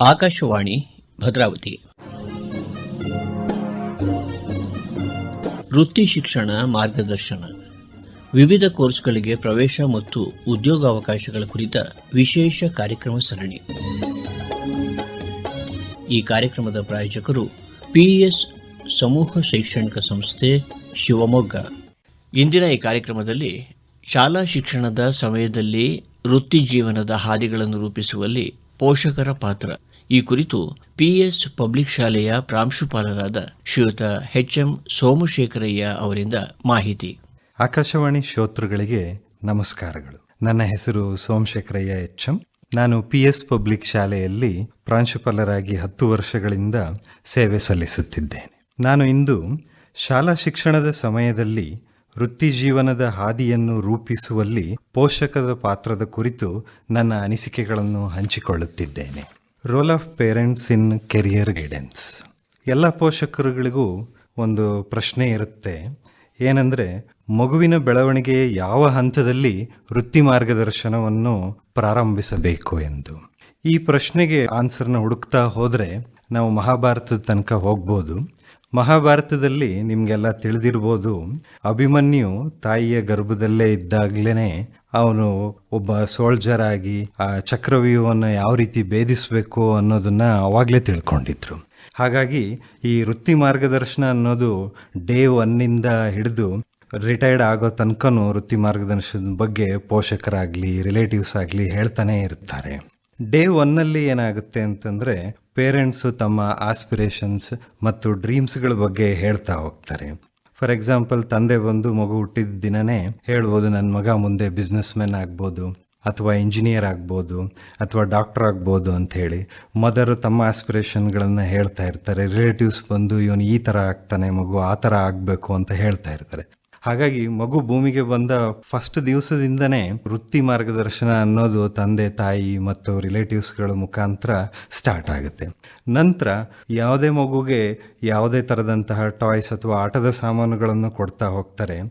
ಆಕಾಶವಾಣಿ, ಭದ್ರಾವತಿ. ವೃತ್ತಿ ಶಿಕ್ಷಣ ಮಾರ್ಗದರ್ಶನ. ವಿವಿಧ ಕೋರ್ಸ್ಗಳಿಗೆ ಪ್ರವೇಶ ಮತ್ತು ಉದ್ಯೋಗಾವಕಾಶಗಳ ಕುರಿತ ವಿಶೇಷ ಕಾರ್ಯಕ್ರಮ ಸರಣಿ. ಈ ಕಾರ್ಯಕ್ರಮದ ಪ್ರಾಯೋಜಕರು ಪಿಇಎಸ್ ಸಮೂಹ ಶೈಕ್ಷಣಿಕ ಸಂಸ್ಥೆ ಶಿವಮೊಗ್ಗ. ಇಂದಿನ ಈ ಕಾರ್ಯಕ್ರಮದಲ್ಲಿ ಶಾಲಾ ಶಿಕ್ಷಣದ ಸಮಯದಲ್ಲಿ ವೃತ್ತಿ ಜೀವನದ ಹಾದಿಗಳನ್ನು ರೂಪಿಸುವಲ್ಲಿ ಪೋಷಕರ ಪಾತ್ರ. ಈ ಕುರಿತು ಪಿಎಸ್ ಪಬ್ಲಿಕ್ ಶಾಲೆಯ ಪ್ರಾಂಶುಪಾಲರಾದ ಶ್ರೀಯುತ ಎಚ್ ಎಂ ಸೋಮಶೇಖರಯ್ಯ ಅವರಿಂದ ಮಾಹಿತಿ. ಆಕಾಶವಾಣಿ ಶ್ರೋತೃಗಳಿಗೆ ನಮಸ್ಕಾರಗಳು. ನನ್ನ ಹೆಸರು ಸೋಮಶೇಖರಯ್ಯ ಎಚ್ ಎಂ ನಾನು ಪಿ ಎಸ್ ಪಬ್ಲಿಕ್ ಶಾಲೆಯಲ್ಲಿ ಪ್ರಾಂಶುಪಾಲರಾಗಿ ಹತ್ತು ವರ್ಷಗಳಿಂದ ಸೇವೆ ಸಲ್ಲಿಸುತ್ತಿದ್ದೇನೆ. ನಾನು ಇಂದು ಶಾಲಾ ಶಿಕ್ಷಣದ ಸಮಯದಲ್ಲಿ ವೃತ್ತಿ ಜೀವನದ ಹಾದಿಯನ್ನು ರೂಪಿಸುವಲ್ಲಿ ಪೋಷಕರ ಪಾತ್ರದ ಕುರಿತು ನನ್ನ ಅನಿಸಿಕೆಗಳನ್ನು ಹಂಚಿಕೊಳ್ಳುತ್ತಿದ್ದೇನೆ. Role of parents in career guidance ಎಲ್ಲ ಪೋಷಕರುಗಳಿಗೂ ಒಂದು ಪ್ರಶ್ನೆ ಇರುತ್ತೆ. ಏನಂದರೆ, ಮಗುವಿನ ಬೆಳವಣಿಗೆ ಯಾವ ಹಂತದಲ್ಲಿ ವೃತ್ತಿ ಮಾರ್ಗದರ್ಶನವನ್ನು ಪ್ರಾರಂಭಿಸಬೇಕು ಎಂದು? ಈ ಪ್ರಶ್ನೆಗೆ ಆನ್ಸರ್ನ ಹುಡುಕ್ತಾ ಹೋದರೆ ನಾವು ಮಹಾಭಾರತದ ತನಕ ಹೋಗ್ಬೋದು. ಮಹಾಭಾರತದಲ್ಲಿ ನಿಮಗೆಲ್ಲ ತಿಳಿದಿರ್ಬೋದು, ಅಭಿಮನ್ಯು ತಾಯಿಯ ಗರ್ಭದಲ್ಲೇ ಇದ್ದಾಗಲೇ ಅವನು ಒಬ್ಬ ಸೋಲ್ಜರ್ ಆಗಿ ಆ ಚಕ್ರವ್ಯೂಹವನ್ನು ಯಾವ ರೀತಿ ಭೇದಿಸಬೇಕು ಅನ್ನೋದನ್ನ ಅವಾಗಲೇ ತಿಳ್ಕೊಂಡಿದ್ರು. ಹಾಗಾಗಿ ಈ ವೃತ್ತಿ ಮಾರ್ಗದರ್ಶನ ಅನ್ನೋದು ಡೇ ಒನ್ನಿಂದ ಹಿಡಿದು ರಿಟೈರ್ಡ್ ಆಗೋ ತನಕನೂ ವೃತ್ತಿ ಮಾರ್ಗದರ್ಶನದ ಬಗ್ಗೆ ಪೋಷಕರಾಗಲಿ, ರಿಲೇಟಿವ್ಸ್ ಆಗಲಿ ಹೇಳ್ತಾನೆ ಇರ್ತಾರೆ. ಡೇ ಒನ್ನಲ್ಲಿ ಏನಾಗುತ್ತೆ ಅಂತಂದರೆ ಪೇರೆಂಟ್ಸು ತಮ್ಮ ಆಸ್ಪಿರೇಷನ್ಸ್ ಮತ್ತು ಡ್ರೀಮ್ಸ್ಗಳ ಬಗ್ಗೆ ಹೇಳ್ತಾ ಹೋಗ್ತಾರೆ. ಫಾರ್ ಎಕ್ಸಾಂಪಲ್ ತಂದೆ ಬಂದು ಮಗು ಹುಟ್ಟಿದ ದಿನನೇ ಹೇಳ್ಬೋದು ನನ್ನ ಮಗ ಮುಂದೆ ಬಿಸ್ನೆಸ್ ಮ್ಯಾನ್ ಆಗ್ಬೋದು ಅಥವಾ ಇಂಜಿನಿಯರ್ ಆಗ್ಬೋದು ಅಥವಾ ಡಾಕ್ಟರ್ ಆಗ್ಬೋದು ಅಂತ ಹೇಳಿ ಮದರ್ ತಮ್ಮ ಆಸ್ಪಿರೇಷನ್ಗಳನ್ನು ಹೇಳ್ತಾ ಇರ್ತಾರೆ. ರಿಲೇಟಿವ್ಸ್ ಬಂದು, ಇವನು ಈ ಥರ ಆಗ್ತಾನೆ, ಮಗು ಆ ಥರ ಆಗಬೇಕು ಅಂತ ಹೇಳ್ತಾ ಇರ್ತಾರೆ. ಹಾಗಾಗಿ ಮಗು ಭೂಮಿಗೆ ಬಂದ ಫಸ್ಟ್ ದಿವಸದಿಂದನೇ ವೃತ್ತಿ ಮಾರ್ಗದರ್ಶನ ಅನ್ನೋದು ತಂದೆ, ತಾಯಿ ಮತ್ತು ರಿಲೇಟಿವ್ಸ್ಗಳ ಮುಖಾಂತರ ಸ್ಟಾರ್ಟ್ ಆಗುತ್ತೆ. ನಂತರ ಯಾವುದೇ ಮಗುಗೆ ಯಾವುದೇ ಥರದಂತಹ ಟಾಯ್ಸ್ ಅಥವಾ ಆಟದ ಸಾಮಾನುಗಳನ್ನು ಕೊಡ್ತಾ ಹೋಗ್ತಾರೆ.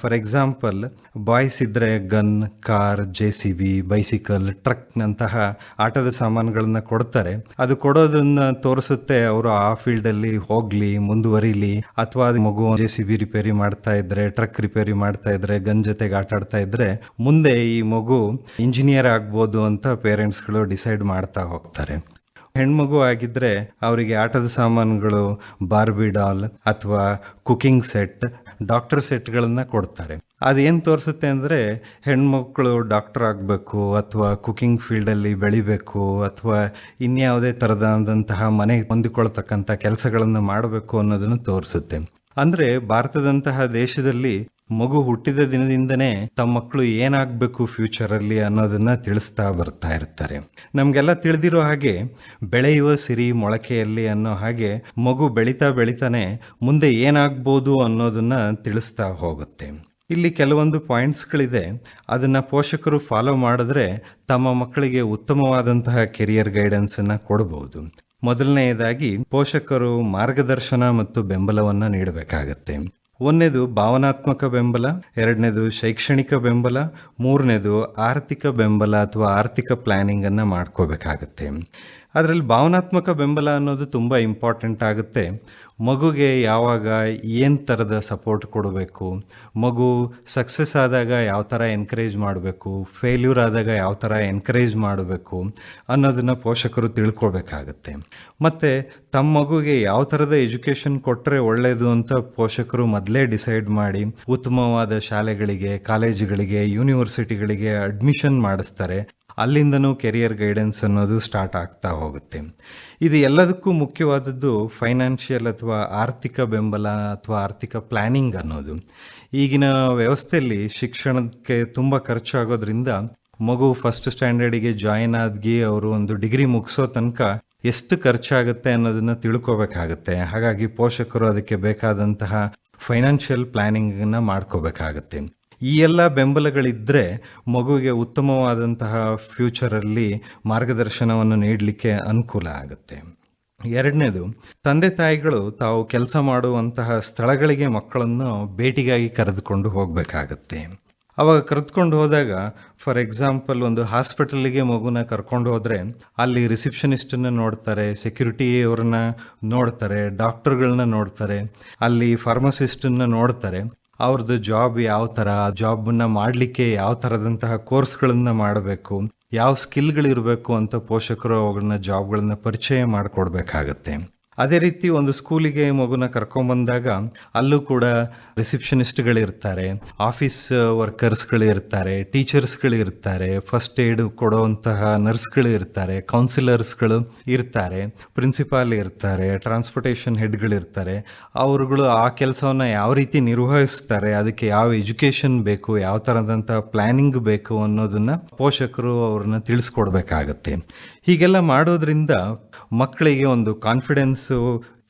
ಫಾರ್ ಎಕ್ಸಾಂಪಲ್ ಬಾಯ್ಸ್ ಇದ್ದರೆ gun car J C B bicycle ಟ್ರಕ್ನಂತಹ ಆಟದ ಸಾಮಾನುಗಳನ್ನು ಕೊಡ್ತಾರೆ. ಅದು ಕೊಡೋದನ್ನು ತೋರಿಸುತ್ತೆ ಅವರು ಆ ಫೀಲ್ಡಲ್ಲಿ ಹೋಗಲಿ, ಮುಂದುವರಿಲಿ, ಅಥವಾ ಮಗು ಜೆ ಸಿ ಬಿ ರಿಪೇರಿ ಮಾಡ್ತಾ ಇದ್ರೆ ಟ್ರಕ್ ರಿಪೇರಿ ಮಾಡ್ತಾ ಇದ್ರೆ, ಗನ್ ಜೊತೆಗೆ ಆಟ ಆಡ್ತಾ ಇದ್ರೆ, ಮುಂದೆ ಈ ಮಗು ಇಂಜಿನಿಯರ್ ಆಗ್ಬೋದು ಅಂತ ಪೇರೆಂಟ್ಸ್ಗಳು ಡಿಸೈಡ್ ಮಾಡ್ತಾ ಹೋಗ್ತಾರೆ. ಹೆಣ್ಮಗು ಆಗಿದ್ರೆ ಅವರಿಗೆ ಆಟದ ಸಾಮಾನುಗಳು ಬಾರ್ಬಿ ಡಾಲ್ ಅಥವಾ ಕುಕಿಂಗ್ ಸೆಟ್ ಡಾಕ್ಟರ್ ಸೆಟ್ಗಳನ್ನ ಕೊಡ್ತಾರೆ. ಅದೇನು ತೋರಿಸುತ್ತೆ ಅಂದರೆ, ಹೆಣ್ಮಕ್ಳು ಡಾಕ್ಟರ್ ಆಗಬೇಕು ಅಥವಾ ಕುಕಿಂಗ್ ಫೀಲ್ಡಲ್ಲಿ ಬೆಳಿಬೇಕು ಅಥವಾ ಇನ್ಯಾವುದೇ ಥರದಾದಂತಹ ಮನೆಗೆ ಹೊಂದಿಕೊಳ್ತಕ್ಕಂಥ ಕೆಲಸಗಳನ್ನು ಮಾಡಬೇಕು ಅನ್ನೋದನ್ನು ತೋರಿಸುತ್ತೆ. ಅಂದರೆ ಭಾರತದಂತಹ ದೇಶದಲ್ಲಿ ಮಗು ಹುಟ್ಟಿದ ದಿನದಿಂದನೇ ತಮ್ಮ ಮಕ್ಕಳು ಏನಾಗಬೇಕು ಫ್ಯೂಚರಲ್ಲಿ ಅನ್ನೋದನ್ನ ತಿಳಿಸ್ತಾ ಬರ್ತಾ ಇರ್ತಾರೆ. ನಮಗೆಲ್ಲ ತಿಳಿದಿರೋ ಹಾಗೆ ಬೆಳೆಯುವ ಸಿರಿ ಮೊಳಕೆಯಲ್ಲಿ ಅನ್ನೋ ಹಾಗೆ ಮಗು ಬೆಳೀತಾ ಬೆಳೀತಾನೆ ಮುಂದೆ ಏನಾಗ್ಬೋದು ಅನ್ನೋದನ್ನ ತಿಳಿಸ್ತಾ ಹೋಗುತ್ತೆ. ಇಲ್ಲಿ ಕೆಲವೊಂದು ಪಾಯಿಂಟ್ಸ್ಗಳಿದೆ ಅದನ್ನು ಪೋಷಕರು ಫಾಲೋ ಮಾಡಿದ್ರೆ ತಮ್ಮ ಮಕ್ಕಳಿಗೆ ಉತ್ತಮವಾದಂತಹ ಕೆರಿಯರ್ ಗೈಡೆನ್ಸನ್ನು ಕೊಡಬಹುದು ಮೊದಲನೆಯದಾಗಿ ಪೋಷಕರು ಮಾರ್ಗದರ್ಶನ ಮತ್ತು ಬೆಂಬಲವನ್ನು ನೀಡಬೇಕಾಗತ್ತೆ. ಒಂದನೇದು ಭಾವನಾತ್ಮಕ ಬೆಂಬಲ, ಎರಡನೇದು ಶೈಕ್ಷಣಿಕ ಬೆಂಬಲ, ಮೂರನೇದು ಆರ್ಥಿಕ ಬೆಂಬಲ ಅಥವಾ ಆರ್ಥಿಕ ಪ್ಲ್ಯಾನಿಂಗನ್ನು ಮಾಡ್ಕೋಬೇಕಾಗತ್ತೆ. ಅದರಲ್ಲಿ ಭಾವನಾತ್ಮಕ ಬೆಂಬಲ ಅನ್ನೋದು ತುಂಬ ಇಂಪಾರ್ಟೆಂಟ್ ಆಗುತ್ತೆ. ಮಗುಗೆ ಯಾವಾಗ ಏನು ಥರದ ಸಪೋರ್ಟ್ ಕೊಡಬೇಕು? ಮಗು ಸಕ್ಸಸ್ ಆದಾಗ ಯಾವ ಥರ ಎನ್ಕರೇಜ್ ಮಾಡಬೇಕು? ಫೇಲ್ಯೂರ್ ಆದಾಗ ಯಾವ ಥರ ಎನ್ಕರೇಜ್ ಮಾಡಬೇಕು? ಅನ್ನೋದನ್ನು ಪೋಷಕರು ತಿಳ್ಕೊಳ್ಬೇಕಾಗತ್ತೆ. ಮತ್ತು ತಮ್ಮ ಮಗುಗೆ ಯಾವ ಥರದ ಎಜುಕೇಷನ್ ಕೊಟ್ಟರೆ ಒಳ್ಳೆಯದು ಅಂತ ಪೋಷಕರು ಮೊದಲೇ ಡಿಸೈಡ್ ಮಾಡಿ ಉತ್ತಮವಾದ ಶಾಲೆಗಳಿಗೆ ಕಾಲೇಜುಗಳಿಗೆ ಯೂನಿವರ್ಸಿಟಿಗಳಿಗೆ ಅಡ್ಮಿಷನ್ ಮಾಡಿಸ್ತಾರೆ. ಅಲ್ಲಿಂದನೂ ಕೆರಿಯರ್ ಗೈಡೆನ್ಸ್ ಅನ್ನೋದು ಸ್ಟಾರ್ಟ್ ಆಗ್ತಾ ಹೋಗುತ್ತೆ. ಇದು ಎಲ್ಲದಕ್ಕೂ ಮುಖ್ಯವಾದದ್ದು ಫೈನಾನ್ಷಿಯಲ್ ಅಥವಾ ಆರ್ಥಿಕ ಬೆಂಬಲ ಅಥವಾ ಆರ್ಥಿಕ ಪ್ಲ್ಯಾನಿಂಗ್ ಅನ್ನೋದು. ಈಗಿನ ವ್ಯವಸ್ಥೆಯಲ್ಲಿ ಶಿಕ್ಷಣಕ್ಕೆ ತುಂಬ ಖರ್ಚಾಗೋದ್ರಿಂದ ಮಗು ಫಸ್ಟ್ ಸ್ಟ್ಯಾಂಡರ್ಡಿಗೆ ಜಾಯಿನ್ ಆದ್ಗಿ ಅವರು ಒಂದು ಡಿಗ್ರಿ ಮುಗಿಸೋ ತನಕ ಎಷ್ಟು ಖರ್ಚಾಗುತ್ತೆ ಅನ್ನೋದನ್ನು ತಿಳ್ಕೋಬೇಕಾಗುತ್ತೆ. ಹಾಗಾಗಿ ಪೋಷಕರು ಅದಕ್ಕೆ ಬೇಕಾದಂತಹ ಫೈನಾನ್ಷಿಯಲ್ ಪ್ಲ್ಯಾನಿಂಗನ್ನು ಮಾಡ್ಕೋಬೇಕಾಗತ್ತೆ. ಈ ಎಲ್ಲ ಬೆಂಬಲಗಳಿದ್ದರೆ ಮಗುವಿಗೆ ಉತ್ತಮವಾದಂತಹ ಫ್ಯೂಚರಲ್ಲಿ ಮಾರ್ಗದರ್ಶನವನ್ನು ನೀಡಲಿಕ್ಕೆ ಅನುಕೂಲ ಆಗುತ್ತೆ. ಎರಡನೇದು, ತಂದೆ ತಾಯಿಗಳು ತಾವು ಕೆಲಸ ಮಾಡುವಂತಹ ಸ್ಥಳಗಳಿಗೆ ಮಕ್ಕಳನ್ನು ಭೇಟಿಗಾಗಿ ಕರೆದುಕೊಂಡು ಹೋಗಬೇಕಾಗತ್ತೆ. ಅವಾಗ ಕರೆದುಕೊಂಡು ಹೋದಾಗ ಫಾರ್ ಎಕ್ಸಾಂಪಲ್ ಒಂದು ಹಾಸ್ಪಿಟಲಿಗೆ ಮಗುನ ಕರ್ಕೊಂಡು ಹೋದರೆ, ಅಲ್ಲಿ ರಿಸೆಪ್ಷನಿಸ್ಟನ್ನ ನೋಡ್ತಾರೆ ಸೆಕ್ಯೂರಿಟಿಯವ್ರನ್ನ ನೋಡ್ತಾರೆ ಡಾಕ್ಟರ್ಗಳನ್ನ ನೋಡ್ತಾರೆ, ಅಲ್ಲಿ ಫಾರ್ಮಸಿಸ್ಟನ್ನ ನೋಡ್ತಾರೆ. ಅವ್ರದ್ದು ಜಾಬ್ ಯಾವ ಥರ ಜಾಬನ್ನ ಮಾಡಲಿಕ್ಕೆ ಯಾವ ಥರದಂತಹ ಕೋರ್ಸ್ಗಳನ್ನು ಮಾಡಬೇಕು, ಯಾವ ಸ್ಕಿಲ್ಗಳಿರಬೇಕು ಅಂತ ಪೋಷಕರು ಅವುಗಳನ್ನ ಜಾಬ್ಗಳನ್ನು ಪರಿಚಯ ಮಾಡಿಕೊಡ್ಬೇಕಾಗತ್ತೆ. ಅದೇ ರೀತಿ ಒಂದು ಸ್ಕೂಲಿಗೆ ಮಗುನ ಕರ್ಕೊಂಡ್ಬಂದಾಗ ಅಲ್ಲೂ ಕೂಡ ರಿಸೆಪ್ಷನಿಸ್ಟ್ಗಳಿರ್ತಾರೆ, ಆಫೀಸ್ ವರ್ಕರ್ಸ್ಗಳಿರ್ತಾರೆ, ಟೀಚರ್ಸ್ಗಳಿರ್ತಾರೆ ಫಸ್ಟ್ ಏಡ್ ಕೊಡುವಂತಹ ನರ್ಸ್ಗಳು ಇರ್ತಾರೆ ಕೌನ್ಸಿಲರ್ಸ್ಗಳು ಇರ್ತಾರೆ ಪ್ರಿನ್ಸಿಪಾಲ್ ಇರ್ತಾರೆ ಟ್ರಾನ್ಸ್ಪೋರ್ಟೇಷನ್ ಹೆಡ್ಗಳಿರ್ತಾರೆ ಅವರುಗಳು ಆ ಕೆಲಸವನ್ನು ಯಾವ ರೀತಿ ನಿರ್ವಹಿಸ್ತಾರೆ, ಅದಕ್ಕೆ ಯಾವ ಎಜುಕೇಷನ್ ಬೇಕು, ಯಾವ ಥರದಂಥ ಪ್ಲಾನಿಂಗ್ ಬೇಕು ಅನ್ನೋದನ್ನು ಪೋಷಕರು ಅವ್ರನ್ನ ತಿಳಿಸ್ಕೊಡ್ಬೇಕಾಗತ್ತೆ. ಹೀಗೆಲ್ಲ ಮಾಡೋದ್ರಿಂದ ಮಕ್ಕಳಿಗೆ ಒಂದು ಕಾನ್ಫಿಡೆನ್ಸು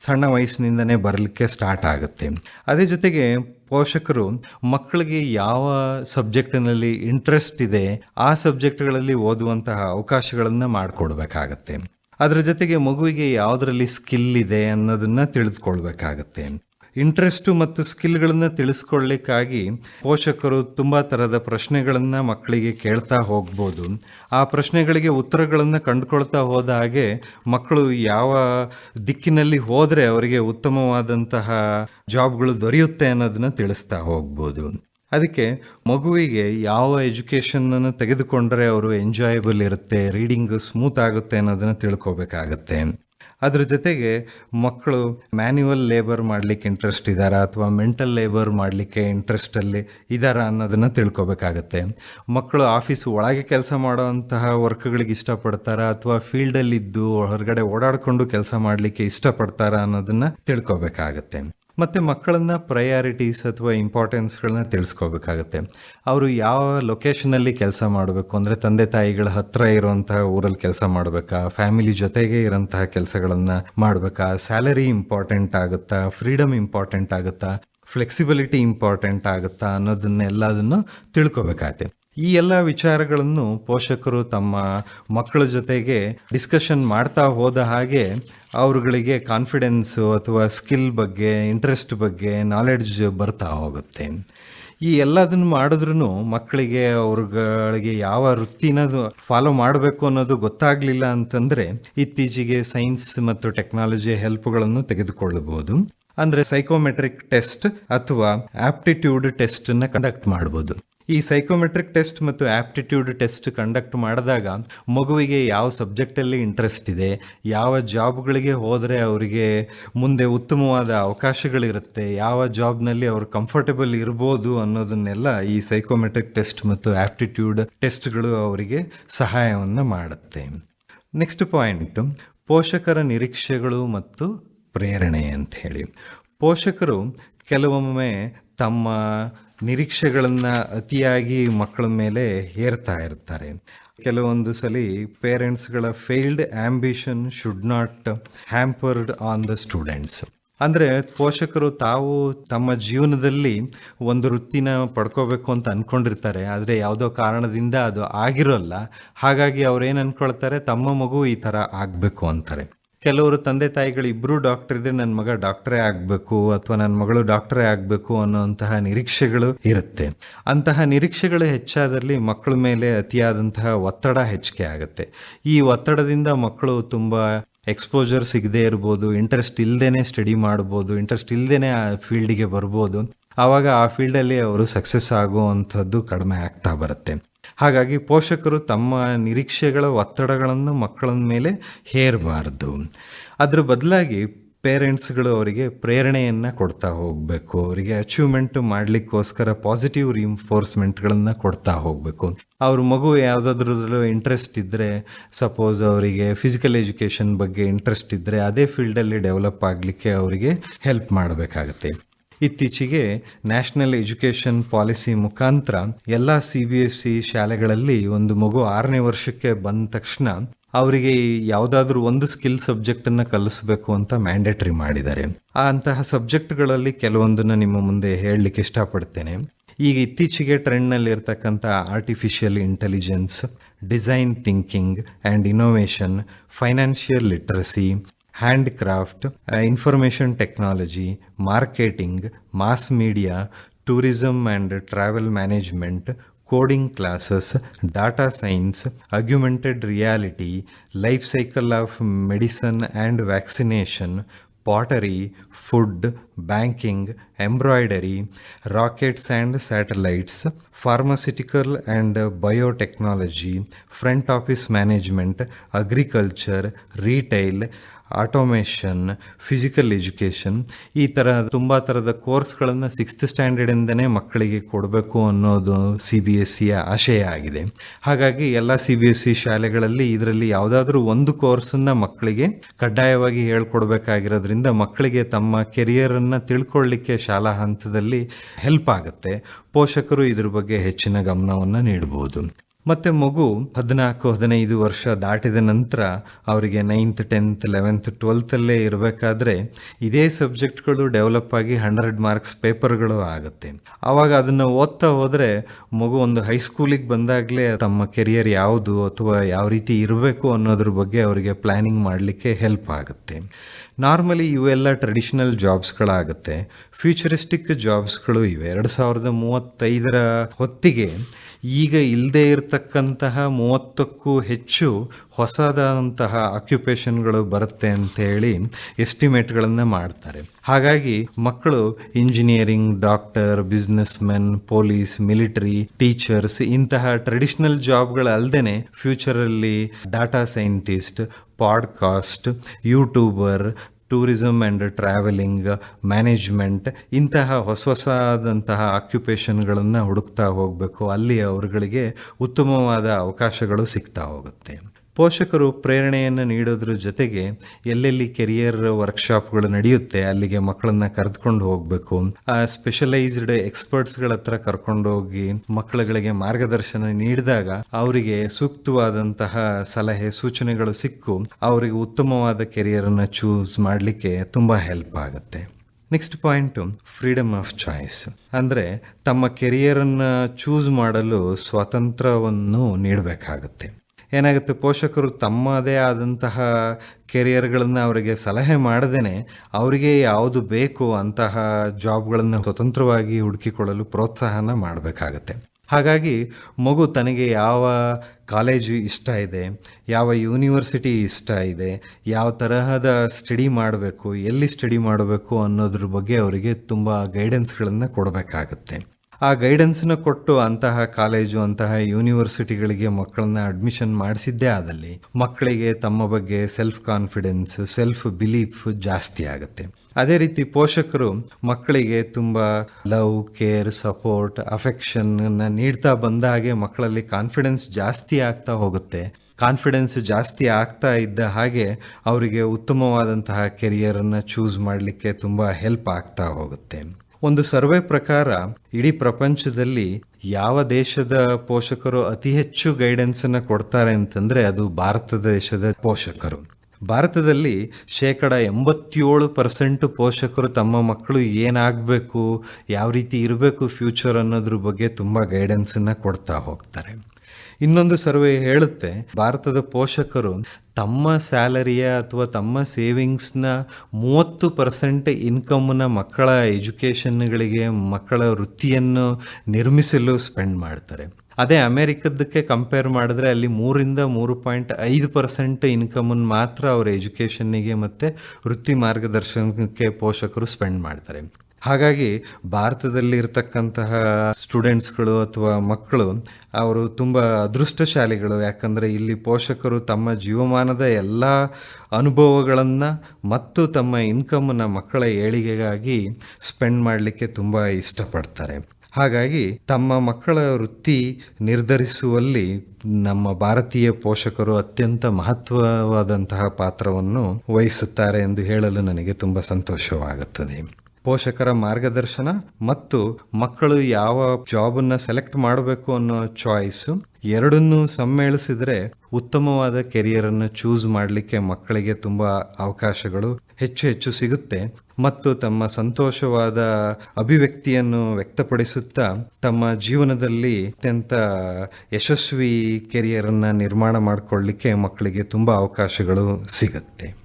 ಸಣ್ಣ ವಯಸ್ಸಿನಿಂದನೇ ಬರಲಿಕ್ಕೆ ಸ್ಟಾರ್ಟ್ ಆಗುತ್ತೆ. ಅದೇ ಜೊತೆಗೆ ಪೋಷಕರು ಮಕ್ಕಳಿಗೆ ಯಾವ ಸಬ್ಜೆಕ್ಟಿನಲ್ಲಿ ಇಂಟ್ರೆಸ್ಟ್ ಇದೆ, ಆ ಸಬ್ಜೆಕ್ಟ್ಗಳಲ್ಲಿ ಓದುವಂತಹ ಅವಕಾಶಗಳನ್ನು ಮಾಡಿಕೊಡ್ಬೇಕಾಗತ್ತೆ. ಅದರ ಜೊತೆಗೆ ಮಗುವಿಗೆ ಯಾವುದರಲ್ಲಿ ಸ್ಕಿಲ್ ಇದೆ ಅನ್ನೋದನ್ನು ತಿಳಿದುಕೊಳ್ಬೇಕಾಗತ್ತೆ. ಇಂಟ್ರೆಸ್ಟು ಮತ್ತು ಸ್ಕಿಲ್ಗಳನ್ನು ತಿಳಿಸ್ಕೊಳ್ಳಿಕ್ಕಾಗಿ ಪೋಷಕರು ತುಂಬ ಥರದ ಪ್ರಶ್ನೆಗಳನ್ನು ಮಕ್ಕಳಿಗೆ ಕೇಳ್ತಾ ಹೋಗ್ಬೋದು. ಆ ಪ್ರಶ್ನೆಗಳಿಗೆ ಉತ್ತರಗಳನ್ನು ಕಂಡುಕೊಳ್ತಾ ಹೋದ ಹಾಗೆ ಮಕ್ಕಳು ಯಾವ ದಿಕ್ಕಿನಲ್ಲಿ ಹೋದರೆ ಅವರಿಗೆ ಉತ್ತಮವಾದಂತಹ ಜಾಬ್ಗಳು ದೊರೆಯುತ್ತೆ ಅನ್ನೋದನ್ನು ತಿಳಿಸ್ತಾ ಹೋಗ್ಬೋದು. ಅದಕ್ಕೆ ಮಗುವಿಗೆ ಯಾವ ಎಜುಕೇಷನನ್ನು ತೆಗೆದುಕೊಂಡರೆ ಅವರು ಎಂಜಾಯಬಲ್ ಇರುತ್ತೆ, ರೀಡಿಂಗ್ ಸ್ಮೂತ್ ಆಗುತ್ತೆ ಅನ್ನೋದನ್ನು ತಿಳ್ಕೊಬೇಕಾಗತ್ತೆ. ಅದ್ರ ಜೊತೆಗೆ ಮಕ್ಕಳು ಮ್ಯಾನ್ಯುವಲ್ ಲೇಬರ್ ಮಾಡಲಿಕ್ಕೆ ಇಂಟ್ರೆಸ್ಟ್ ಇದ್ದಾರಾ ಅಥವಾ ಮೆಂಟಲ್ ಲೇಬರ್ ಮಾಡಲಿಕ್ಕೆ ಇಂಟ್ರೆಸ್ಟಲ್ಲಿ ಇದ್ದಾರಾ ಅನ್ನೋದನ್ನು ತಿಳ್ಕೊಬೇಕಾಗತ್ತೆ. ಮಕ್ಕಳು ಆಫೀಸ್ ಒಳಗೆ ಕೆಲಸ ಮಾಡೋವಂತಹ ವರ್ಕ್ಗಳಿಗೆ ಇಷ್ಟಪಡ್ತಾರಾ ಅಥವಾ ಫೀಲ್ಡಲ್ಲಿದ್ದು ಹೊರಗಡೆ ಓಡಾಡಿಕೊಂಡು ಕೆಲಸ ಮಾಡಲಿಕ್ಕೆ ಇಷ್ಟಪಡ್ತಾರಾ ಅನ್ನೋದನ್ನು ತಿಳ್ಕೊಬೇಕಾಗತ್ತೆ. ಮತ್ತು ಮಕ್ಕಳನ್ನ ಪ್ರಯಾರಿಟೀಸ್ ಅಥವಾ ಇಂಪಾರ್ಟೆನ್ಸ್ಗಳನ್ನ ತಿಳಿಸ್ಕೋಬೇಕಾಗತ್ತೆ. ಅವರು ಯಾವ ಲೊಕೇಶನಲ್ಲಿ ಕೆಲಸ ಮಾಡಬೇಕು? ಅಂದರೆ ತಂದೆ ತಾಯಿಗಳ ಹತ್ತಿರ ಇರುವಂತಹ ಊರಲ್ಲಿ ಕೆಲಸ ಮಾಡಬೇಕಾ? ಫ್ಯಾಮಿಲಿ ಜೊತೆಗೆ ಇರೋಂತಹ ಕೆಲಸಗಳನ್ನು ಮಾಡಬೇಕಾ? ಸ್ಯಾಲರಿ ಇಂಪಾರ್ಟೆಂಟ್ ಆಗುತ್ತಾ? ಫ್ರೀಡಮ್ ಇಂಪಾರ್ಟೆಂಟ್ ಆಗುತ್ತಾ? ಫ್ಲೆಕ್ಸಿಬಿಲಿಟಿ ಇಂಪಾರ್ಟೆಂಟ್ ಆಗುತ್ತಾ? ಅನ್ನೋದನ್ನೆಲ್ಲದನ್ನು ತಿಳ್ಕೊಬೇಕಾಗತ್ತೆ. ಈ ಎಲ್ಲ ವಿಚಾರಗಳನ್ನು ಪೋಷಕರು ತಮ್ಮ ಮಕ್ಕಳ ಜೊತೆಗೆ ಡಿಸ್ಕಷನ್ ಮಾಡ್ತಾ ಹೋದ ಹಾಗೆ ಅವರುಗಳಿಗೆ ಕಾನ್ಫಿಡೆನ್ಸು ಅಥವಾ ಸ್ಕಿಲ್ ಬಗ್ಗೆ ಇಂಟ್ರೆಸ್ಟ್ ಬಗ್ಗೆ ನಾಲೆಡ್ಜ್ ಬರ್ತಾ ಹೋಗುತ್ತೆ. ಈ ಎಲ್ಲದನ್ನು ಮಾಡಿದ್ರೂ ಮಕ್ಕಳಿಗೆ, ಅವ್ರಗಳಿಗೆ ಯಾವ ವೃತ್ತಿನ ಫಾಲೋ ಮಾಡಬೇಕು ಅನ್ನೋದು ಗೊತ್ತಾಗಲಿಲ್ಲ ಅಂತಂದರೆ ಇತ್ತೀಚೆಗೆ ಸೈನ್ಸ್ ಮತ್ತು ಟೆಕ್ನಾಲಜಿ ಹೆಲ್ಪ್ಗಳನ್ನು ತೆಗೆದುಕೊಳ್ಳಬಹುದು. ಅಂದರೆ ಸೈಕೋಮೆಟ್ರಿಕ್ ಟೆಸ್ಟ್ ಅಥವಾ ಆಪ್ಟಿಟ್ಯೂಡ್ ಟೆಸ್ಟನ್ನು ಕಂಡಕ್ಟ್ ಮಾಡ್ಬೋದು. ಈ ಸೈಕೋಮೆಟ್ರಿಕ್ ಟೆಸ್ಟ್ ಮತ್ತು ಆಪ್ಟಿಟ್ಯೂಡ್ ಟೆಸ್ಟ್ ಕಂಡಕ್ಟ್ ಮಾಡಿದಾಗ ಮಗುವಿಗೆ ಯಾವ ಸಬ್ಜೆಕ್ಟಲ್ಲಿ ಇಂಟ್ರೆಸ್ಟ್ ಇದೆ, ಯಾವ ಜಾಬ್ಗಳಿಗೆ ಹೋದರೆ ಅವರಿಗೆ ಮುಂದೆ ಉತ್ತಮವಾದ ಅವಕಾಶಗಳಿರುತ್ತೆ, ಯಾವ ಜಾಬ್ನಲ್ಲಿ ಅವರು ಕಂಫರ್ಟಬಲ್ ಇರ್ಬೋದು ಅನ್ನೋದನ್ನೆಲ್ಲ ಈ ಸೈಕೋಮೆಟ್ರಿಕ್ ಟೆಸ್ಟ್ ಮತ್ತು ಆಪ್ಟಿಟ್ಯೂಡ್ ಟೆಸ್ಟ್ಗಳು ಅವರಿಗೆ ಸಹಾಯವನ್ನು ಮಾಡುತ್ತೆ. ನೆಕ್ಸ್ಟ್ ಪಾಯಿಂಟ್ ಪೋಷಕರ ನಿರೀಕ್ಷೆಗಳು ಮತ್ತು ಪ್ರೇರಣೆ ಅಂತ ಹೇಳಿ. ಪೋಷಕರು ಕೆಲವೊಮ್ಮೆ ತಮ್ಮ ನಿರೀಕ್ಷೆಗಳನ್ನು ಅತಿಯಾಗಿ ಮಕ್ಕಳ ಮೇಲೆ ಹೇರ್ತಾ ಇರ್ತಾರೆ. ಕೆಲವೊಂದು ಸಲ ಪೇರೆಂಟ್ಸ್ಗಳ failed ambition should not hampered on the students ಅಂದರೆ ಪೋಷಕರು ತಾವು ತಮ್ಮ ಜೀವನದಲ್ಲಿ ಒಂದು ವೃತ್ತಿನ ಪಡ್ಕೋಬೇಕು ಅಂತ ಅಂದ್ಕೊಂಡಿರ್ತಾರೆ ಆದರೆ ಯಾವುದೋ ಕಾರಣದಿಂದ ಅದು ಆಗಿರೋಲ್ಲ. ಹಾಗಾಗಿ ಅವ್ರು ಏನು ಅಂದ್ಕೊಳ್ತಾರೆ ತಮ್ಮ ಮಗು ಈ ಥರ ಆಗಬೇಕು ಅಂತಾರೆ. ಕೆಲವರು ತಂದೆ ತಾಯಿಗಳು ಇಬ್ಬರೂ ಡಾಕ್ಟರ್ ಇದ್ರೆ ನನ್ನ ಮಗ ಡಾಕ್ಟರೇ ಆಗಬೇಕು ಅಥವಾ ನನ್ನ ಮಗಳು ಡಾಕ್ಟರೇ ಆಗಬೇಕು ಅನ್ನೋಂತಹ ನಿರೀಕ್ಷೆಗಳು ಇರುತ್ತೆ. ಅಂತಹ ನಿರೀಕ್ಷೆಗಳು ಹೆಚ್ಚಾದಲ್ಲಿ ಮಕ್ಕಳ ಮೇಲೆ ಅತಿಯಾದಂತಹ ಒತ್ತಡ ಹೆಚ್ಚಿಗೆ ಆಗುತ್ತೆ. ಈ ಒತ್ತಡದಿಂದ ಮಕ್ಕಳು ತುಂಬ ಎಕ್ಸ್ಪೋಜರ್ ಸಿಗದೇ ಇರ್ಬೋದು ಇಂಟ್ರೆಸ್ಟ್ ಇಲ್ಲದೇನೆ ಸ್ಟಡಿ ಮಾಡ್ಬೋದು ಇಂಟ್ರೆಸ್ಟ್ ಇಲ್ಲದೇನೆ ಆ ಫೀಲ್ಡಿಗೆ ಬರ್ಬೋದು. ಆವಾಗ ಆ ಫೀಲ್ಡಲ್ಲಿ ಅವರು ಸಕ್ಸಸ್ ಆಗುವಂಥದ್ದು ಕಡಿಮೆ ಆಗ್ತಾ ಬರುತ್ತೆ. ಹಾಗಾಗಿ ಪೋಷಕರು ತಮ್ಮ ನಿರೀಕ್ಷೆಗಳ ಒತ್ತಡಗಳನ್ನು ಮಕ್ಕಳ ಮೇಲೆ ಹೇರಬಾರ್ದು. ಅದ್ರ ಬದಲಾಗಿ ಪೇರೆಂಟ್ಸ್ಗಳು ಅವರಿಗೆ ಪ್ರೇರಣೆಯನ್ನು ಕೊಡ್ತಾ ಹೋಗಬೇಕು. ಅವರಿಗೆ ಅಚೀವ್ಮೆಂಟ್ ಮಾಡಲಿಕ್ಕೋಸ್ಕರ ಪಾಸಿಟಿವ್ ರಿಇನ್ಫೋರ್ಸ್ಮೆಂಟ್ಗಳನ್ನು ಕೊಡ್ತಾ ಹೋಗಬೇಕು. ಅವ್ರ ಮಗು ಯಾವುದಾದ್ರಲ್ಲೂ ಇಂಟ್ರೆಸ್ಟ್ ಇದ್ದರೆ ಸಪೋಸ್ ಅವರಿಗೆ ಫಿಸಿಕಲ್ ಎಜುಕೇಷನ್ ಬಗ್ಗೆ ಇಂಟ್ರೆಸ್ಟ್ ಇದ್ದರೆ ಅದೇ ಫೀಲ್ಡಲ್ಲಿ ಡೆವಲಪ್ ಆಗಲಿಕ್ಕೆ ಅವರಿಗೆ ಹೆಲ್ಪ್ ಮಾಡಬೇಕಾಗತ್ತೆ. ಇತ್ತೀಚೆಗೆ ನ್ಯಾಷನಲ್ ಎಜುಕೇಷನ್ ಪಾಲಿಸಿ ಮುಖಾಂತರ ಎಲ್ಲ ಸಿ ಬಿ ಎಸ್ ಸಿ ಶಾಲೆಗಳಲ್ಲಿ ಒಂದು ಮಗು ಆರನೇ ವರ್ಷಕ್ಕೆ ಬಂದ ತಕ್ಷಣ ಅವರಿಗೆ ಯಾವುದಾದ್ರೂ ಒಂದು ಸ್ಕಿಲ್ ಸಬ್ಜೆಕ್ಟನ್ನು ಕಲಿಸಬೇಕು ಅಂತ ಮ್ಯಾಂಡೇಟ್ರಿ ಮಾಡಿದ್ದಾರೆ. ಆ ಅಂತಹ ಸಬ್ಜೆಕ್ಟ್ಗಳಲ್ಲಿ ಕೆಲವೊಂದನ್ನು ನಿಮ್ಮ ಮುಂದೆ ಹೇಳಲಿಕ್ಕೆ ಇಷ್ಟಪಡ್ತೇನೆ. ಈಗ ಇತ್ತೀಚೆಗೆ ಟ್ರೆಂಡ್ನಲ್ಲಿ ಇರ್ತಕ್ಕಂಥ artificial intelligence design thinking and innovation financial literacy handcraft, uh, information technology, marketing, mass media, tourism and travel management, coding classes, data science, augmented reality, life cycle of medicine and vaccination, pottery, food, banking, embroidery, rockets and satellites, pharmaceutical and biotechnology, front office management, agriculture, retail, automation physical education ಈ ಥರ ತುಂಬ ಥರದ ಕೋರ್ಸ್ಗಳನ್ನು sixth ಸ್ಟ್ಯಾಂಡರ್ಡಿಂದನೇ ಮಕ್ಕಳಿಗೆ ಕೊಡಬೇಕು ಅನ್ನೋದು C B S ಸಿಯ ಆಶಯ ಆಗಿದೆ. ಹಾಗಾಗಿ ಎಲ್ಲ ಸಿ ಬಿ ಎಸ್ ಸಿ ಶಾಲೆಗಳಲ್ಲಿ ಇದರಲ್ಲಿ ಯಾವುದಾದ್ರೂ ಒಂದು ಕೋರ್ಸನ್ನು ಮಕ್ಕಳಿಗೆ ಕಡ್ಡಾಯವಾಗಿ ಹೇಳ್ಕೊಡ್ಬೇಕಾಗಿರೋದ್ರಿಂದ ಮಕ್ಕಳಿಗೆ ತಮ್ಮ ಕೆರಿಯರನ್ನು ತಿಳ್ಕೊಳ್ಳಿಕ್ಕೆ ಶಾಲಾ ಹಂತದಲ್ಲಿ ಹೆಲ್ಪ್ ಆಗುತ್ತೆ. ಪೋಷಕರು ಇದ್ರ ಬಗ್ಗೆ ಹೆಚ್ಚಿನ ಗಮನವನ್ನು ನೀಡಬಹುದು ಮತ್ತೆ ಮಗು ಹದಿನಾಲ್ಕು, ಹದಿನೈದು ವರ್ಷ ದಾಟಿದ ನಂತರ ಅವರಿಗೆ ನೈನ್ತ್ ಟೆಂತ್ ಲೆವೆಂತ್ ಟ್ವೆಲ್ತಲ್ಲೇ ಇರಬೇಕಾದ್ರೆ ಇದೇ ಸಬ್ಜೆಕ್ಟ್ಗಳು ಡೆವಲಪ್ ಆಗಿ ಹಂಡ್ರೆಡ್ ಮಾರ್ಕ್ಸ್ ಪೇಪರ್ಗಳು ಆಗುತ್ತೆ. ಆವಾಗ ಅದನ್ನು ಓದ್ತಾ ಹೋದರೆ ಮಗು ಒಂದು ಹೈಸ್ಕೂಲಿಗೆ ಬಂದಾಗಲೇ ತಮ್ಮ ಕೆರಿಯರ್ ಯಾವುದು ಅಥವಾ ಯಾವ ರೀತಿ ಇರಬೇಕು ಅನ್ನೋದ್ರ ಬಗ್ಗೆ ಅವರಿಗೆ ಪ್ಲ್ಯಾನಿಂಗ್ ಮಾಡಲಿಕ್ಕೆ ಹೆಲ್ಪ್ ಆಗುತ್ತೆ. ನಾರ್ಮಲಿ ಇವೆಲ್ಲ ಟ್ರೆಡಿಷನಲ್ ಜಾಬ್ಸ್ಗಳಾಗುತ್ತೆ ಫ್ಯೂಚರಿಸ್ಟಿಕ್ ಜಾಬ್ಸ್ಗಳು ಇವೆ. ಎರಡು ಸಾವಿರದ ಮೂವತ್ತೈದರ ಹೊತ್ತಿಗೆ ಈಗ ಇಲ್ಲದೆ ಇರತಕ್ಕಂತಹ ಮೂವತ್ತಕ್ಕೂ ಹೆಚ್ಚು ಹೊಸದಾದಂತಹ ಆಕ್ಯುಪೇಷನ್ಗಳು ಬರುತ್ತೆ ಅಂತೇಳಿ ಎಸ್ಟಿಮೇಟ್ಗಳನ್ನು ಮಾಡ್ತಾರೆ. ಹಾಗಾಗಿ ಮಕ್ಕಳು engineering doctor businessmen police military teachers ಇಂತಹ ಟ್ರೆಡಿಷನಲ್ ಜಾಬ್ಗಳಲ್ಲದೆ ಫ್ಯೂಚರಲ್ಲಿ data scientist podcast YouTuber tourism and travelling management ಇಂತಹ ಹೊಸ ಹೊಸದಂತಹ ಆಕ್ಯುಪೇಷನ್ಗಳನ್ನು ಹುಡುಕ್ತಾ ಹೋಗಬೇಕು. ಅಲ್ಲಿ ಅವರುಗಳಿಗೆ ಉತ್ತಮವಾದ ಅವಕಾಶಗಳು ಸಿಗ್ತಾ ಹೋಗುತ್ತೆ. ಪೋಷಕರು ಪ್ರೇರಣೆಯನ್ನು ನೀಡೋದ್ರ ಜೊತೆಗೆ ಎಲ್ಲೆಲ್ಲಿ ಕೆರಿಯರ್ ವರ್ಕ್ಶಾಪ್ಗಳು ನಡೆಯುತ್ತೆ, ಅಲ್ಲಿಗೆ ಮಕ್ಕಳನ್ನ ಕರೆದುಕೊಂಡು ಹೋಗಬೇಕು. ಆ ಸ್ಪೆಷಲೈಸ್ಡ್ ಎಕ್ಸ್ಪರ್ಟ್ಸ್ಗಳ ಹತ್ರ ಕರ್ಕೊಂಡು ಹೋಗಿ ಮಕ್ಕಳುಗಳಿಗೆ ಮಾರ್ಗದರ್ಶನ ನೀಡಿದಾಗ ಅವರಿಗೆ ಸೂಕ್ತವಾದಂತಹ ಸಲಹೆ, ಸೂಚನೆಗಳು ಸಿಕ್ಕು. ಅವರಿಗೆ ಉತ್ತಮವಾದ ಕೆರಿಯರನ್ನು ಚೂಸ್ ಮಾಡಲಿಕ್ಕೆ ತುಂಬ ಹೆಲ್ಪ್ ಆಗುತ್ತೆ. Next point freedom of choice. ಅಂದರೆ ತಮ್ಮ ಕೆರಿಯರನ್ನು ಚೂಸ್ ಮಾಡಲು ಸ್ವಾತಂತ್ರ್ಯವನ್ನು ನೀಡಬೇಕಾಗುತ್ತೆ. ಏನಾಗುತ್ತೆ? ಪೋಷಕರು ತಮ್ಮದೇ ಆದಂತಹ ಕೆರಿಯರ್ಗಳನ್ನು ಅವರಿಗೆ ಸಲಹೆ ಮಾಡದೇನೆ ಅವರಿಗೆ ಯಾವುದು ಬೇಕು ಅಂತಹ ಜಾಬ್ಗಳನ್ನು ಸ್ವತಂತ್ರವಾಗಿ ಹುಡುಕಿಕೊಳ್ಳಲು ಪ್ರೋತ್ಸಾಹನ ಮಾಡಬೇಕಾಗತ್ತೆ. ಹಾಗಾಗಿ ಮಗು ತನಗೆ ಯಾವ ಕಾಲೇಜು ಇಷ್ಟ ಇದೆ, ಯಾವ ಯೂನಿವರ್ಸಿಟಿ ಇಷ್ಟ ಇದೆ, ಯಾವ ತರಹದ ಸ್ಟಡಿ ಮಾಡಬೇಕು, ಎಲ್ಲಿ ಸ್ಟಡಿ ಮಾಡಬೇಕು ಅನ್ನೋದ್ರ ಬಗ್ಗೆ ಅವರಿಗೆ ತುಂಬ ಗೈಡೆನ್ಸ್ಗಳನ್ನು ಕೊಡಬೇಕಾಗತ್ತೆ. ಆ ಗೈಡೆನ್ಸ್ನ ಕೊಟ್ಟು ಅಂತಹ ಕಾಲೇಜು ಅಂತಹ ಯೂನಿವರ್ಸಿಟಿಗಳಿಗೆ ಮಕ್ಕಳನ್ನ ಅಡ್ಮಿಷನ್ ಮಾಡಿಸಿದ್ದೇ ಆದಲ್ಲಿ ಮಕ್ಕಳಿಗೆ ತಮ್ಮ ಬಗ್ಗೆ ಸೆಲ್ಫ್ ಕಾನ್ಫಿಡೆನ್ಸ್ ಸೆಲ್ಫ್ ಬಿಲೀಫ್ ಜಾಸ್ತಿ ಆಗುತ್ತೆ. ಅದೇ ರೀತಿ ಪೋಷಕರು ಮಕ್ಕಳಿಗೆ ತುಂಬ ಲವ್ ಕೇರ್ ಸಪೋರ್ಟ್ ಅಫೆಕ್ಷನ್ನ ನೀಡ್ತಾ ಬಂದ ಹಾಗೆ ಮಕ್ಕಳಲ್ಲಿ ಕಾನ್ಫಿಡೆನ್ಸ್ ಜಾಸ್ತಿ ಆಗ್ತಾ ಹೋಗುತ್ತೆ. ಕಾನ್ಫಿಡೆನ್ಸ್ ಜಾಸ್ತಿ ಆಗ್ತಾ ಇದ್ದ ಹಾಗೆ ಅವರಿಗೆ ಉತ್ತಮವಾದಂತಹ ಕೆರಿಯರನ್ನು ಚೂಸ್ ಮಾಡಲಿಕ್ಕೆ ತುಂಬ ಹೆಲ್ಪ್ ಆಗ್ತಾ ಹೋಗುತ್ತೆ. ಒಂದು ಸರ್ವೆ ಪ್ರಕಾರ, ಇಡೀ ಪ್ರಪಂಚದಲ್ಲಿ ಯಾವ ದೇಶದ ಪೋಷಕರು ಅತಿ ಹೆಚ್ಚು ಗೈಡೆನ್ಸ್ ಅನ್ನ ಕೊಡ್ತಾರೆ ಅಂತಂದ್ರೆ ಅದು ಭಾರತ ದೇಶದ ಪೋಷಕರು. ಭಾರತದಲ್ಲಿ ಶೇಕಡ ಎಂಬತ್ತೇಳು ಪರ್ಸೆಂಟ್ ಪೋಷಕರು ತಮ್ಮ ಮಕ್ಕಳು ಏನಾಗಬೇಕು, ಯಾವ ರೀತಿ ಇರಬೇಕು ಫ್ಯೂಚರ್ ಅನ್ನೋದ್ರ ಬಗ್ಗೆ ತುಂಬ ಗೈಡೆನ್ಸನ್ನು ಕೊಡ್ತಾ ಹೋಗ್ತಾರೆ. ಇನ್ನೊಂದು ಸರ್ವೆ ಹೇಳುತ್ತೆ, ಭಾರತದ ಪೋಷಕರು ತಮ್ಮ ಸ್ಯಾಲರಿಯ ಅಥವಾ ತಮ್ಮ ಸೇವಿಂಗ್ಸ್ನ ಮೂವತ್ತು ಪರ್ಸೆಂಟ್ ಇನ್ಕಮ್ನ ಮಕ್ಕಳ ಎಜುಕೇಷನ್ಗಳಿಗೆ ಮಕ್ಕಳ ವೃತ್ತಿಯನ್ನು ನಿರ್ಮಿಸಲು ಸ್ಪೆಂಡ್ ಮಾಡ್ತಾರೆ. ಅದೇ ಅಮೇರಿಕದಕ್ಕೆ ಕಂಪೇರ್ ಮಾಡಿದ್ರೆ ಅಲ್ಲಿ ಮೂರಿಂದ ಮೂರು ಪಾಯಿಂಟ್ ಐದು ಪರ್ಸೆಂಟ್ ಇನ್ಕಮನ್ನು ಮಾತ್ರ ಅವರ ಎಜುಕೇಷನ್ನಿಗೆ ಮತ್ತು ವೃತ್ತಿ ಮಾರ್ಗದರ್ಶನಕ್ಕೆ ಪೋಷಕರು ಸ್ಪೆಂಡ್ ಮಾಡ್ತಾರೆ. ಹಾಗಾಗಿ ಭಾರತದಲ್ಲಿ ಇರ್ತಕ್ಕಂತಹ ಸ್ಟೂಡೆಂಟ್ಸ್ಗಳು ಅಥವಾ ಮಕ್ಕಳು, ಅವರು ತುಂಬ ಅದೃಷ್ಟಶಾಲಿಗಳು. ಯಾಕಂದರೆ ಇಲ್ಲಿ ಪೋಷಕರು ತಮ್ಮ ಜೀವಮಾನದ ಎಲ್ಲ ಅನುಭವಗಳನ್ನು ಮತ್ತು ತಮ್ಮ ಇನ್ಕಮನ್ನು ಮಕ್ಕಳ ಏಳಿಗೆಗಾಗಿ ಸ್ಪೆಂಡ್ ಮಾಡಲಿಕ್ಕೆ ತುಂಬ ಇಷ್ಟಪಡ್ತಾರೆ. ಹಾಗಾಗಿ ತಮ್ಮ ಮಕ್ಕಳ ವೃತ್ತಿ ನಿರ್ಧರಿಸುವಲ್ಲಿ ನಮ್ಮ ಭಾರತೀಯ ಪೋಷಕರು ಅತ್ಯಂತ ಮಹತ್ವವಾದಂತಹ ಪಾತ್ರವನ್ನು ವಹಿಸುತ್ತಾರೆ ಎಂದು ಹೇಳಲು ನನಗೆ ತುಂಬ ಸಂತೋಷವಾಗುತ್ತದೆ. ಪೋಷಕರ ಮಾರ್ಗದರ್ಶನ ಮತ್ತು ಮಕ್ಕಳು ಯಾವ ಜಾಬನ್ನು ಸೆಲೆಕ್ಟ್ ಮಾಡಬೇಕು ಅನ್ನೋ ಚಾಯ್ಸು ಎರಡನ್ನೂ ಸಮ್ಮೇಳಿಸಿದ್ರೆ ಉತ್ತಮವಾದ ಕೆರಿಯರನ್ನು ಚೂಸ್ ಮಾಡಲಿಕ್ಕೆ ಮಕ್ಕಳಿಗೆ ತುಂಬಾ ಅವಕಾಶಗಳು ಹೆಚ್ಚು ಹೆಚ್ಚು ಸಿಗುತ್ತೆ ಮತ್ತು ತಮ್ಮ ಸಂತೋಷವಾದ ಅಭಿವ್ಯಕ್ತಿಯನ್ನು ವ್ಯಕ್ತಪಡಿಸುತ್ತಾ ತಮ್ಮ ಜೀವನದಲ್ಲಿ ಅತ್ಯಂತ ಯಶಸ್ವಿ ಕೆರಿಯರನ್ನು ನಿರ್ಮಾಣ ಮಾಡಿಕೊಳ್ಳಲಿಕ್ಕೆ ಮಕ್ಕಳಿಗೆ ತುಂಬ ಅವಕಾಶಗಳು ಸಿಗುತ್ತೆ.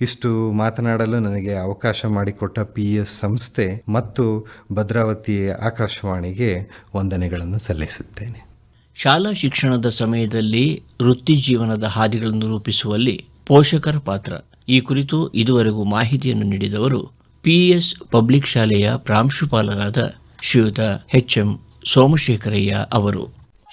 ಇಷ್ಟು ಮಾತನಾಡಲು ನನಗೆ ಅವಕಾಶ ಮಾಡಿಕೊಟ್ಟ ಪಿ ಎಸ್ ಸಂಸ್ಥೆ ಮತ್ತು ಭದ್ರಾವತಿ ಆಕಾಶವಾಣಿಗೆ ವಂದನೆಗಳನ್ನು ಸಲ್ಲಿಸುತ್ತೇನೆ. ಶಾಲಾ ಶಿಕ್ಷಣದ ಸಮಯದಲ್ಲಿ ವೃತ್ತಿ ಜೀವನದ ಹಾದಿಗಳನ್ನು ರೂಪಿಸುವಲ್ಲಿ ಪೋಷಕರ ಪಾತ್ರ. ಈ ಕುರಿತು ಇದುವರೆಗೂ ಮಾಹಿತಿಯನ್ನು ನೀಡಿದವರು ಪಿಎಸ್ ಪಬ್ಲಿಕ್ ಶಾಲೆಯ ಪ್ರಾಂಶುಪಾಲರಾದ ಶ್ರೀಯುತ ಎಚ್ ಎಂ ಸೋಮಶೇಖರಯ್ಯ ಅವರು.